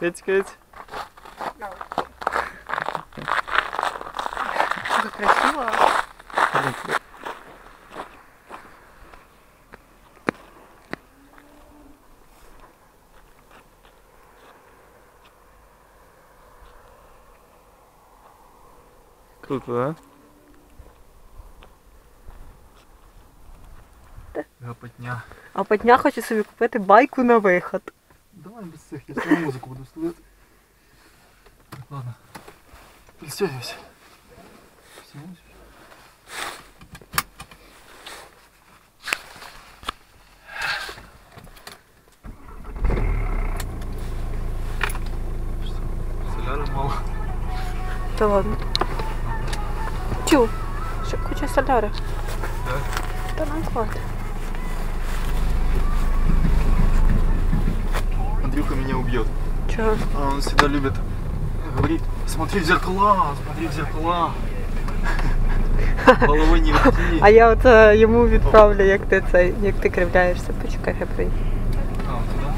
Киць, киць. Как красиво. Круто, да? Гапотня. А по дня хочу собі купити байку на виход. Давай без цих, я свою музику буду слухати. Ладно. Соляри мало. Та ладно. Тю, ще куча соляри. Да? Та нам хватить. Андрюха меня убьет. Чого? А он всегда любит говорить, смотри в зеркала, смотри в зеркала. Головой не вертни. А я от е, йому відправлю, як ти цей, як ти кривляєшся. Почекай, хай прийде. А, вот туда?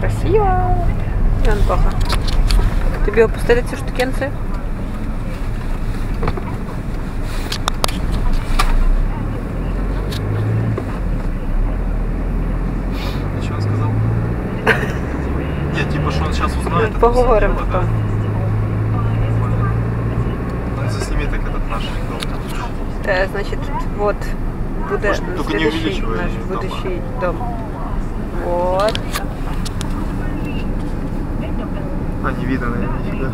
Красиво. Антоха. Тобі опустити ці штукенці? Типа, что он сейчас узнает. это Поговорим дело, потом. да. Он заснимет так этот наш дом. Е, значить, от буде Может, увеличивай наш дома. будущий дом. Вот. А, не видно, наверное, нифига.